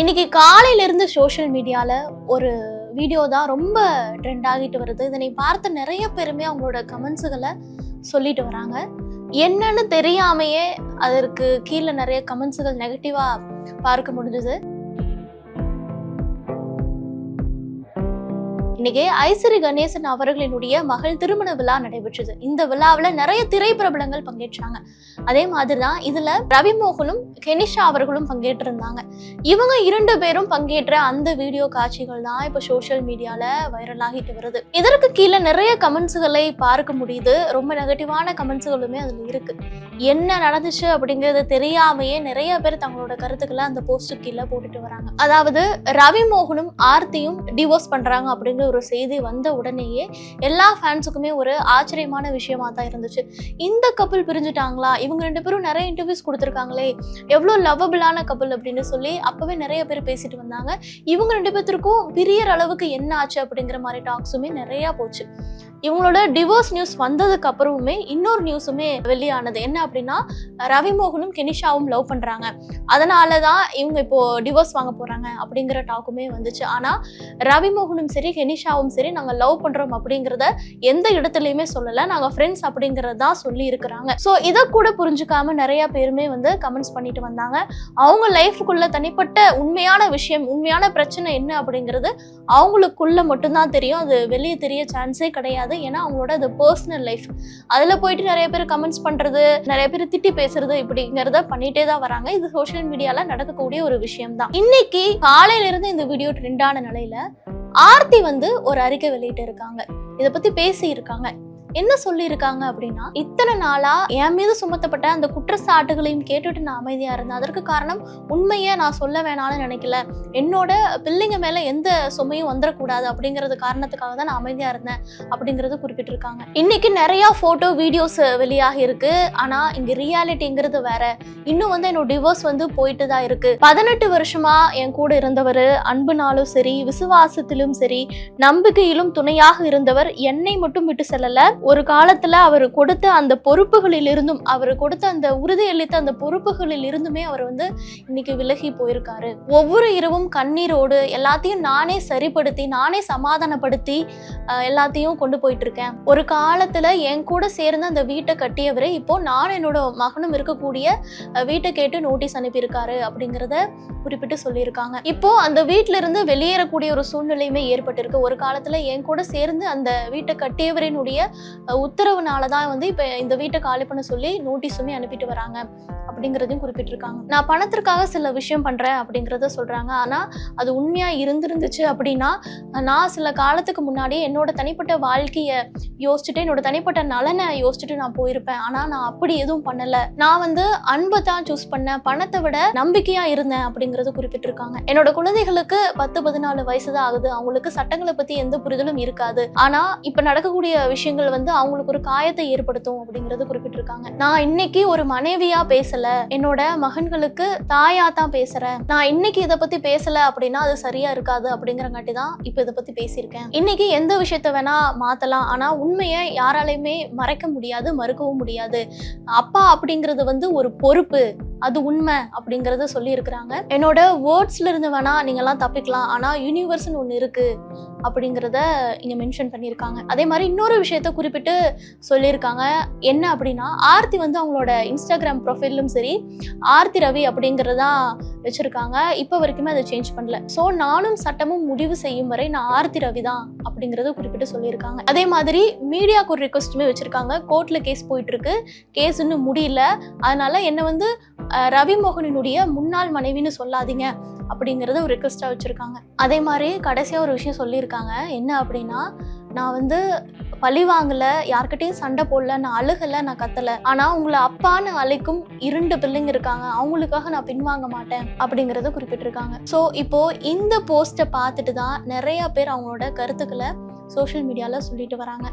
இன்னைக்கு காலையில இருந்து சோஷியல் மீடியால ஒரு வீடியோ தான் ரொம்ப ட்ரெண்ட் ஆகிட்டு வருது. இதனை பார்த்த நிறைய பேருமே அவங்களோட கமெண்ட்ஸுகளை சொல்லிட்டு வராங்க. என்னன்னு தெரியாமையே அதற்கு கீழே நிறைய கமெண்ட்ஸுகள் நெகட்டிவா பார்க்க முடிஞ்சது. இன்னைக்கு ஐசிறி கணேசன் அவர்களினுடைய மகள் திருமண விழா நடைபெற்றது. இந்த விழாவில் நிறைய திரைப்பிரபலங்கள் பங்கேற்றாங்க. அதே மாதிரி தான் இதில் ரவிமோகனும் கெனிஷா அவர்களும் பங்கேற்றிருந்தாங்க. இவங்க இரண்டு பேரும் பங்கேற்ற அந்த வீடியோ காட்சிகள் தான் இப்போ சோஷியல் மீடியால வைரல் ஆகிட்டு வருது. இதற்கு கீழே நிறைய கமெண்ட்ஸுகளை பார்க்க முடியுது. ரொம்ப நெகட்டிவான கமெண்ட்ஸுகளுமே அதுல இருக்கு. என்ன நடந்துச்சு அப்படிங்கிறது தெரியாமையே நிறைய பேர் தங்களோட கருத்துக்களை அந்த போஸ்ட் கீழே போட்டுட்டு வராங்க. அதாவது ரவி மோகனும் ஆர்த்தியும் டிவோர்ஸ் பண்றாங்க அப்படிங்கிற ஒரு செய்தி வந்த உடனேயே எல்லா ஃபேன்ஸுக்குமே ஒரு ஆச்சரியமான விஷயமா தான் இருந்துச்சு. இந்த கப்பல் பிரிஞ்சுட்டாங்களா? இவங்க ரெண்டு பேரும் நிறைய இன்டர்வியூஸ் கொடுத்துருக்காங்களே. எவ்வளோ லவ்வபிளான கப்பல் அப்படின்னு சொல்லி அப்பவே நிறைய பேர் பேசிட்டு வந்தாங்க. இவங்க ரெண்டு பேர்த்துக்கும் பிரியற அளவுக்கு என்ன ஆச்சு அப்படிங்கிற மாதிரி டாக்ஸுமே நிறைய போச்சு. இவங்களோட டிவோர்ஸ் நியூஸ் வந்ததுக்கு அப்புறமுமே இன்னொரு நியூஸுமே வெளியானது. என்ன அப்படின்னா ரவிமோகனும் கெனிஷாவும் லவ் பண்ணுறாங்க அதனால தான் இவங்க இப்போ டிவோர்ஸ் வாங்க போகிறாங்க அப்படிங்கிற டாக்குமே வந்துச்சு. ஆனால் ரவிமோகனும் சரி கெனிஷாவும் சரி நாங்கள் லவ் பண்ணுறோம் அப்படிங்கிறத எந்த இடத்துலையுமே சொல்லலை. நாங்கள் ஃப்ரெண்ட்ஸ் அப்படிங்கிறது தான் சொல்லி இருக்கிறாங்க. ஸோ இதை கூட புரிஞ்சுக்காம நிறையா பேருமே வந்து கமெண்ட்ஸ் பண்ணிட்டு வந்தாங்க. அவங்க லைஃபுக்குள்ள தனிப்பட்ட உண்மையான விஷயம் உண்மையான பிரச்சனை என்ன அப்படிங்கிறது அவங்களுக்குள்ள மட்டும்தான் தெரியும். அது வெளியே தெரிய சான்ஸே கிடையாது. ஏன்னா அவங்களோட அது பர்சனல் லைஃப் அதில் போயிட்டு நிறைய பேர் கமெண்ட்ஸ் பண்ணுறது நிறைய பேர் திட்டி பேசுறது இப்படிங்கிறத பண்ணிட்டே தான் வராங்க. இது சோசியல் மீடியால நடக்கக்கூடிய ஒரு விஷயம் தான் இன்னைக்கு காலையில இருந்து இந்த வீடியோ ட்ரெண்டான நிலையில ஆர்த்தி வந்து ஒரு அறிக்கை வெளியிட்டு இருக்காங்க இத பத்தி பேசி இருக்காங்க என்ன சொல்லியிருக்காங்க அப்படின்னா இத்தனை நாளா என் மீது சுமத்தப்பட்ட அந்த குற்றச்சாட்டுகளையும் கேட்டுட்டு நான் அமைதியா இருந்தேன். அதற்கு காரணம் உண்மையை நான் சொல்ல வேணாம்னு நினைக்கல. என்னோட பிள்ளைங்க மேல எந்த சுமையும் வந்துடக்கூடாது அப்படிங்கிறது காரணத்துக்காக தான் நான் அமைதியா இருந்தேன் அப்படிங்கறது குறிப்பிட்டிருக்காங்க. இன்னைக்கு நிறைய போட்டோ வீடியோஸ் வெளியாக இருக்கு. ஆனா இங்க ரியாலிட்டிங்கிறது வேற. இன்னும் வந்து என்னோட டிவோர்ஸ் வந்து போயிட்டு தான் இருக்கு. பதினெட்டு வருஷமா என் கூட இருந்தவர் அன்புனாலும் சரி விசுவாசத்திலும் சரி நம்பிக்கையிலும் துணையாக இருந்தவர் என்னை மட்டும் விட்டு செல்லல. ஒரு காலத்துல அவர் கொடுத்த அந்த பொறுப்புகளில் இருந்தும் அவர் கொடுத்த அந்த உறுதி அளித்த அந்த பொறுப்புகளில் இருந்துமே அவர் வந்து இன்னைக்கு விலகி போயிருக்காரு. ஒவ்வொரு இரவும் கண்ணீரோடு எல்லாத்தையும் நானே சரிப்படுத்தி நானே சமாதானப்படுத்தி எல்லாத்தையும் கொண்டு போயிட்டு இருக்கேன் ஒரு காலத்துல என் கூட சேர்ந்து அந்த வீட்டை கட்டியவரை இப்போ நான் என்னோட மகனும் இருக்கக்கூடிய வீட்டை கேட்டு நோட்டீஸ் அனுப்பியிருக்காரு அப்படிங்கிறத குறிப்பிட்டு சொல்லியிருக்காங்க. இப்போ அந்த வீட்ல இருந்து வெளியேறக்கூடிய ஒரு சூழ்நிலையுமே ஏற்பட்டிருக்கு. ஒரு காலத்துல என் கூட சேர்ந்து அந்த வீட்டை கட்டியவரினுடைய உத்தரவுனால தான் வந்து இப்போ இந்த வீட்டை காலி பண்ண சொல்லி நோட்டீஸுமே அனுப்பிட்டு வராங்க அப்படிங்கிறதையும் குறிப்பிட்டிருக்காங்க. நான் பணத்திற்காக சில விஷயம் பண்ணுறேன் அப்படிங்கிறத சொல்கிறாங்க ஆனால் அது உண்மையாக இருந்திருந்துச்சு அப்படின்னா நான் சில காலத்துக்கு முன்னாடி என்னோட தனிப்பட்ட வாழ்க்கையை யோசிச்சுட்டு என்னோட தனிப்பட்ட நலனை யோசிச்சுட்டு நான் போயிருப்பேன். ஆனால் நான் அப்படி எதுவும் பண்ணலை. நான் வந்து அன்பை தான் சூஸ் பண்ணேன். பணத்தை விட நம்பிக்கையாக இருந்தேன் அப்படிங்கறது குறிப்பிட்டிருக்காங்க. என்னோட குழந்தைகளுக்கு பத்து பதினாலு வயசு தான் ஆகுது. அவங்களுக்கு சட்டங்களை பற்றி எந்த புரிதலும் இருக்காது. ஆனால் இப்போ நடக்கக்கூடிய விஷயங்கள் வந்து வந்து அவங்களுக்கு ஒரு காயத்தை ஏற்படுத்தும் அப்படிங்கறது குறிப்பிட்டிருக்காங்க. நான் இன்னைக்கு ஒரு மனைவியா பேசல என்னோட மகன்களுக்கு தாயா தான் பேசுறேன். நான் இன்னைக்கு இதை பத்தி பேசல அப்படின்னா அது சரியா இருக்காது அப்படிங்கறங்காட்டி தான் இப்ப இதை பத்தி பேசியிருக்கேன். இன்னைக்கு எந்த விஷயத்த வேணா மாத்தலாம். ஆனா உண்மையை யாராலையுமே மறைக்க முடியாது மறுக்கவும் முடியாது. அப்பா அப்படிங்கிறது வந்து ஒரு பொறுப்பு. அது உண்மை அப்படிங்கிறத சொல்லியிருக்கிறாங்க. என்னோட வேர்ட்ஸ்ல இருந்து வேணா நீங்கெல்லாம் தப்பிக்கலாம். ஆனால் யூனிவர்ஸ்னு ஒன்று இருக்கு அப்படிங்கிறத இங்கே மென்ஷன் பண்ணியிருக்காங்க. அதே மாதிரி இன்னொரு விஷயத்த குறிப்பிட்டு சொல்லியிருக்காங்க. என்ன அப்படின்னா ஆர்த்தி வந்து அவங்களோட இன்ஸ்டாகிராம் ப்ரொஃபைலும் சரி ஆர்த்தி ரவி அப்படிங்கிறதான் வச்சுருக்காங்க. இப்போ வரைக்குமே அதை சேஞ்ச் பண்ணல. ஸோ நானும் சட்டமும் முடிவு செய்யும் வரை நான் ஆர்த்தி ரவி தான் அப்படிங்கறத குறிப்பிட்டு சொல்லியிருக்காங்க. அதே மாதிரி மீடியாவுக்கு ஒரு ரெக்வஸ்ட்டுமே வச்சுருக்காங்க. கோர்ட்டில் கேஸ் போயிட்டுருக்கு கேஸ் இன்னும் முடியல. அதனால என்னை வந்து ரவிமோகனினுடைய முன்னாள் மனைவின்னு சொல்லாதீங்க அப்படிங்கிறத ஒரு ரெக்வஸ்டா வச்சுருக்காங்க. அதே மாதிரி கடைசியாக ஒரு விஷயம் சொல்லியிருக்காங்க. என்ன அப்படின்னா நான் வந்து பழி வாங்கல யார்கிட்டயும் சண்டை போடல நான் அழுகல நான் கத்தல. ஆனா உங்களை அப்பான்னு அழைக்கும் இரண்டு பிள்ளைங்க இருக்காங்க. அவங்களுக்காக நான் பின்வாங்க மாட்டேன் அப்படிங்கறத குறிப்பிட்டிருக்காங்க. ஸோ இப்போ இந்த போஸ்ட்டை பார்த்துட்டு தான் நிறைய பேர் அவங்களோட கருத்துக்களை சோஷியல் மீடியாவில் சொல்லிட்டு வராங்க.